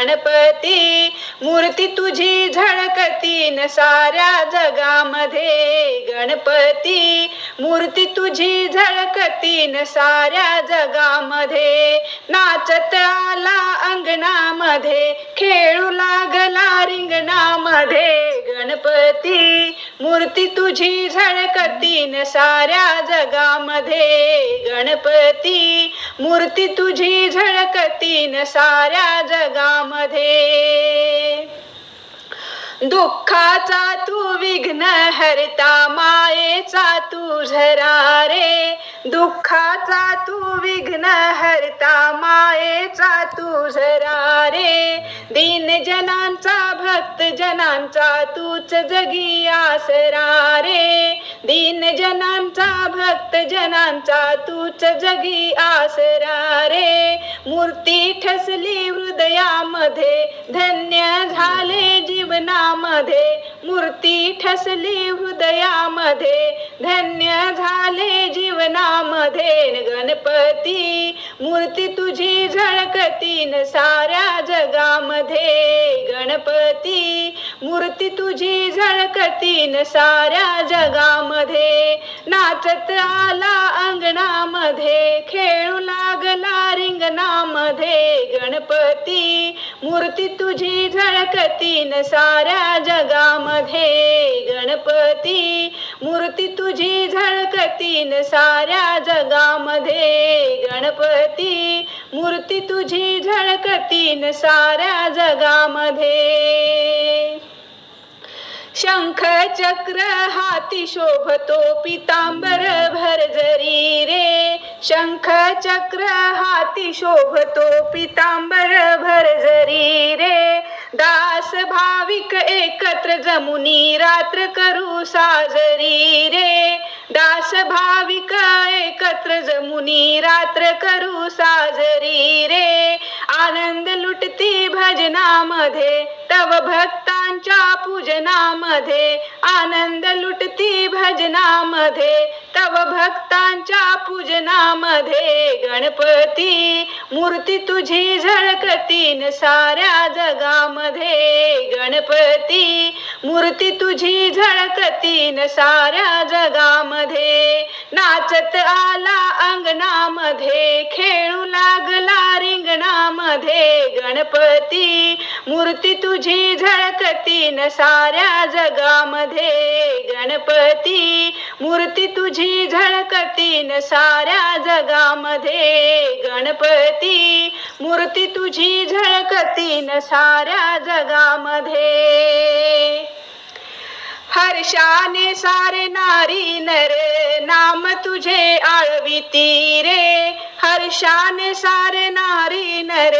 गणपती मूर्ती तुझी झळकतीन साऱ्या जगामध्ये. गणपती मूर्ती तुझी झळकतीन साऱ्या जगामध्ये. नाचत आला अंगणामध्ये खेळू लागला रिंगणामध्ये. गणपती मूर्ती तुझी झळकतीन साऱ्या जगामध्ये. गणपती मूर्ती तुझी झळकतीन साऱ्या जगामध्ये. दुःखाचा तू विघ्न हरता मायेचा तू झरा रे. दुःखाचा तू विघ्न हरता मायेचा तू झरा रे. दीन जनांचा भक्त जनांचा तूच जगी आसरा रे. दीन जनांचा भक्त जनांचा तूच जगी आसरा रे. मूर्ती ठसली हृदयामध्ये धन्य झाले जीवनामध्ये. मूर्ती ठसली हृदयामध्ये धन्य झाले जीवनामध्ये. गणपती मूर्ती तुझी झळकतीन साऱ्या जगामध्ये. गणपती मूर्ती तुझी झळकतीन साऱ्या जगामध्ये. नाचत आला अंगणामध्ये खेळू लागला रिंगणामध्ये. गणपती मूर्ती तुझी झळकतीन साऱ्या जगामध्ये. गणपती मूर्ती तुझी झळ तीन साऱ्या जगामध्ये गणपती मूर्ती तुझी झळकतीन साऱ्या जगामध्ये. शंख चक्र हाती शोभतो पितांबर भरजरी रे. शंख चक्र हाती शोभतो पितांबर भरजरी रे. दास भाविक एकत्र जमुनी रात्र करू साजरी रे. दास भाविक एकत्र जमुनी रात्र करू साजरी रे. आनंद लुटती भजनामध्ये तव भक्तांच्या पूजनामध्ये. आनंद लुटती भजनामध्ये तव भक्तांच्या पूजनामध्ये. गणपती मूर्ती तुझी झळकतीन साऱ्या जगामध्ये. गणपती मूर्ती तुझी झळकतीन साऱ्या जगामध्ये. नाचत आला अंगणामध्ये खेळू लागला रिंगणामध्ये. गणपती मूर्ती तुझी झळकतीन साऱ्या जगामध्ये. गणपती मूर्ती तुझी झळकतीन साऱ्या जगामध्ये. गणपती मूर्ती तुझी झळकतीन साऱ्या जगामध्ये. हर्षाने सारे नारी नर नाम तुझे आळविती रे. हर्षाने सारे नारी नर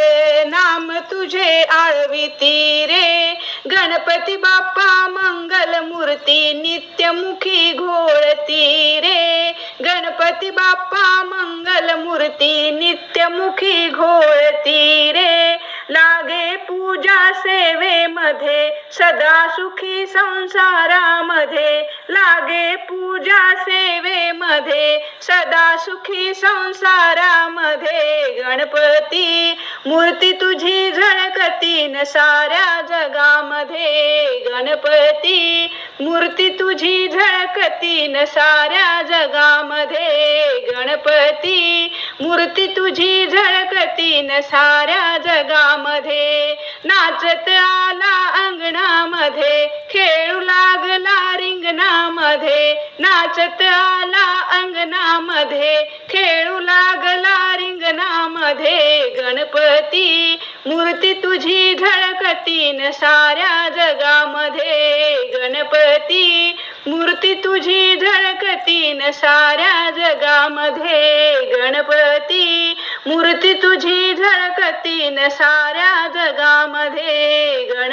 नाम तुझे आळविती रे. गणपती बाप्पा मंगल मूर्ती नित्यमुखी घोळती रे. गणपती बाप्पा मंगल मूर्ती नित्यमुखी घोळती रे लागे पूजा सेवेमध्ये सदा सुखी संसारामध्ये लागे पूजा सेवेमध्ये सदा सुखी संसारामध्ये. गणपती मूर्ती तुझी झळकतीन साऱ्या जगामध्ये. गणपती मूर्ती तुझी झळकतीन साऱ्या जगामध्ये. गणपती मूर्ती तुझी झळकतीन साऱ्या जगामध्ये. नाचत आला अंगणामध्ये खेळू लागला रिंगणामध्ये. नाचत आला अंगणामध्ये खेळू लागला रिंगणामध्ये. गणपती मूर्ती तुझी झळ झळकतीन साऱ्या जगामध्ये. गणपती मूर्ती तुझी झळकतीन साऱ्या जगामध्ये. गणपती मूर्ती तुझी झळकतीन साऱ्या जगामध्ये. गण